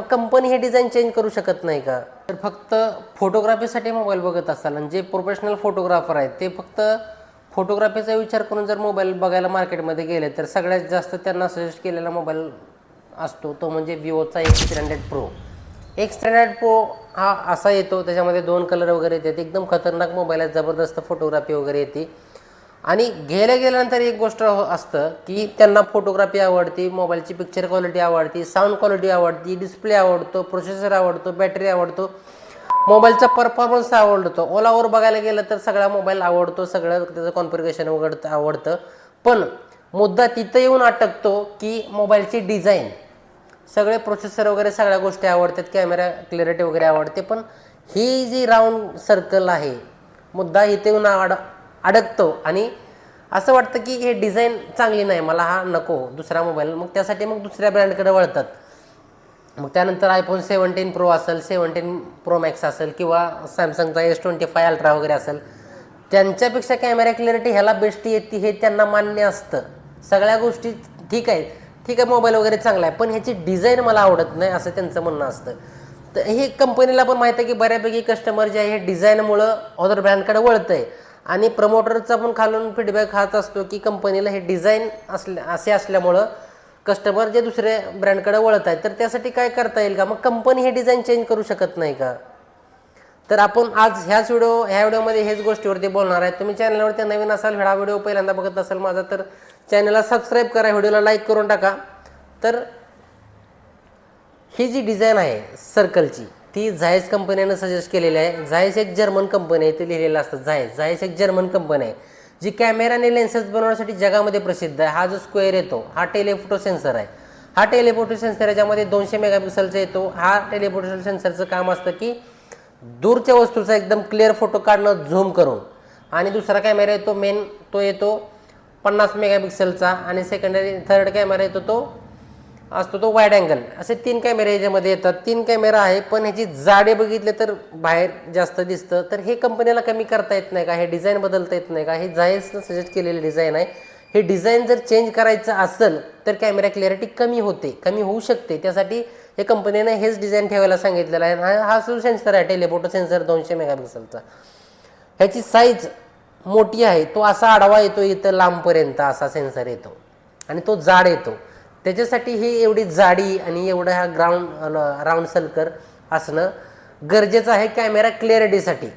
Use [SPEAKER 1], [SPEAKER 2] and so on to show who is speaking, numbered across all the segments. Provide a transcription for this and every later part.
[SPEAKER 1] Company हे design change करू शकत नाही का? तर फक्त फोटोग्राफीसाठी मोबाईल बघत असाल आणि जे प्रोफेशनल फोटोग्राफर आहेत ते फक्त फोटोग्राफीचा विचार करून जर मोबाईल बघायला मार्केटमध्ये गेले तर सगळ्यात जास्त त्यांना सजेस्ट केलेला मोबाईल असतो तो म्हणजे विवोचा X three hundred pro X three hundred pro हा असा येतो त्याच्यामध्ये दोन कलर वगैरे येतात. एकदम खतरनाक मोबाईल आहे जबरदस्त फोटोग्राफी वगैरे येते. आणि गेल्या गेल्यानंतर एक गोष्ट हो- असतं की त्यांना फोटोग्राफी आवडते मोबाईलची पिक्चर क्वालिटी आवडते साऊंड क्वालिटी आवडती डिस्प्ले आवडतो प्रोसेसर आवडतो बॅटरी आवडतो मोबाईलचा परफॉर्मन्स आवडतो. ओलावर बघायला गेलं तर सगळा मोबाईल आवडतो सगळं त्याचं कॉन्फिगरेशन वगैरे आवडतं. पण मुद्दा तिथं येऊन अटकतो की मोबाईलची डिझाईन सगळे प्रोसेसर वगैरे सगळ्या गोष्टी आवडतात कॅमेरा क्लिअरिटी वगैरे आवडते पण ही जी राऊंड सर्कल आहे मुद्दा इथे येऊन आड अडकतो. आणि असं वाटतं की हे डिझाईन चांगली नाही मला हा नको दुसरा मोबाईल. मग त्यासाठी मग दुसऱ्या ब्रँडकडे वळतात. मग त्यानंतर आयफोन सेवन्टीन प्रो असेल सेवन्टीन प्रो मॅक्स असेल किंवा सॅमसंगचा एस ट्वेंटी फाय अल्ट्रा वगैरे असेल त्यांच्यापेक्षा कॅमेरा क्लिअरिटी ह्याला बेस्ट येते हे त्यांना मान्य असतं. सगळ्या गोष्टी ठीक आहे. ठीक आहे मोबाईल वगैरे चांगला आहे पण ह्याची डिझाईन मला आवडत नाही असं त्यांचं म्हणणं असतं. तर हे कंपनीला पण माहिती आहे की बऱ्यापैकी कस्टमर जे आहे हे डिझाईनमुळं ऑदर ब्रँडकडे वळतं आहे आणि प्रमोटरचा पण खालून फीडबॅक हाच असतो की कंपनीला हे डिझाईन असल्या असे असल्यामुळं कस्टमर जे दुसऱ्या ब्रँडकडे वळत आहेत तर त्यासाठी काय करता येईल का? मग कंपनी हे डिझाईन चेंज करू शकत नाही का? तर आपण आज ह्याच व्हिडिओ ह्या व्हिडिओमध्ये हेच गोष्टीवरती बोलणार आहे. तुम्ही चॅनलवरती नवीन असाल हा व्हिडिओ पहिल्यांदा बघत असाल माझा तर चॅनलला सबस्क्राईब करा व्हिडिओला लाईक करून टाका. तर ही जी डिझाईन आहे सर्कलची ती झायस कंपनीनं सजेस्ट केलेली आहे. झायस एक जर्मन कंपनी आहे ते लिहिलेलं असतं झायस झायस एक जर्मन कंपनी आहे. जी कॅमेरा आणि लेन्सेस बनवण्यासाठी जगामध्ये प्रसिद्ध आहे. हा जो स्क्वेअर येतो हा टेलिफोटो सेन्सर आहे. हा टेलिफोटो सेन्सर याच्यामध्ये दोनशे मेगापिक्सलचा येतो. हा टेलिफोटो सेन्सरचं काम असतं की दूरच्या वस्तूचा एकदम क्लिअर फोटो काढणं झूम करून. आणि दुसरा कॅमेरा येतो मेन तो येतो पन्नास मेगापिक्सलचा आणि सेकंडरी थर्ड कॅमेरा येतो तो असतो तो वाईड अँगल असे तीन कॅमेरे याच्यामध्ये येतात. तीन कॅमेरा आहे पण ह्याची जाडे बघितले तर बाहेर जास्त दिसतं. तर हे कंपनीला कमी करता येत नाही का? हे डिझाईन बदलता येत नाही का? हे जायसनं सजेस्ट केलेले डिझाईन आहे. हे डिझाईन जर चेंज करायचं असेल तर कॅमेरा क्लॅरिटी कमी होते कमी होऊ शकते. त्यासाठी हे कंपनीने हेच डिझाईन ठेवायला सांगितलेलं आहे. हा हा जो सेन्सर आहे टेलिफोटो सेन्सर दोनशे मेगापिक्सलचा ह्याची साईज मोठी आहे. तो असा आडवा येतो इथं लांबपर्यंत असा सेन्सर येतो. आणि तो जाड येतो. त्याच्यासाठी ही एवढी जाडी आणि एवढं हा ग्राउंड राऊंड सलकर असणं गरजेचं आहे कॅमेरा क्लिअरिटीसाठी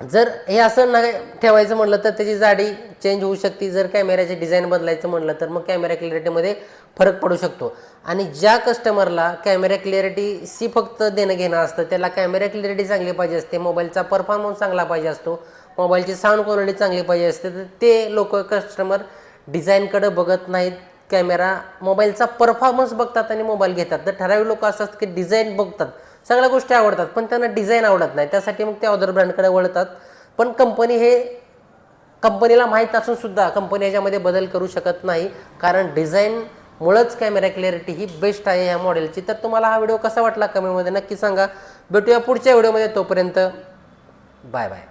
[SPEAKER 1] जर हे असं नाही ठेवायचं म्हणलं तर त्याची जाडी चेंज होऊ शकते. जर कॅमेऱ्याचे डिझाईन बदलायचं म्हणलं तर मग कॅमेरा क्लिअरिटीमध्ये फरक पडू शकतो. आणि ज्या कस्टमरला कॅमेरा क्लिअरिटी सी फक्त देणं घेणं असतं त्याला कॅमेरा क्लिअरिटी चांगली पाहिजे असते मोबाईलचा परफॉर्मन्स चांगला पाहिजे असतो मोबाईलची साऊंड क्वालिटी चांगली पाहिजे असते तर ते लोक कस्टमर डिझाईनकडं बघत नाहीत. कॅमेरा मोबाईलचा परफॉर्मन्स बघतात आणि मोबाईल घेतात. तर ठराविक लोक असतात की डिझाईन बघतात. सगळ्या गोष्टी आवडतात पण त्यांना डिझाईन आवडत नाही. त्यासाठी मग ते ऑदर ब्रँडकडे वळतात. पण कंपनी हे कंपनीला माहीत असून सुद्धा कंपनी याच्यामध्ये बदल करू शकत नाही. कारण डिझाईनमुळंच कॅमेरा क्लॅरिटी ही बेस्ट आहे ह्या मॉडेलची तर तुम्हाला हा व्हिडिओ कसा वाटला कमेंटमध्ये नक्की सांगा. भेटूया पुढच्या व्हिडिओमध्ये तोपर्यंत बाय बाय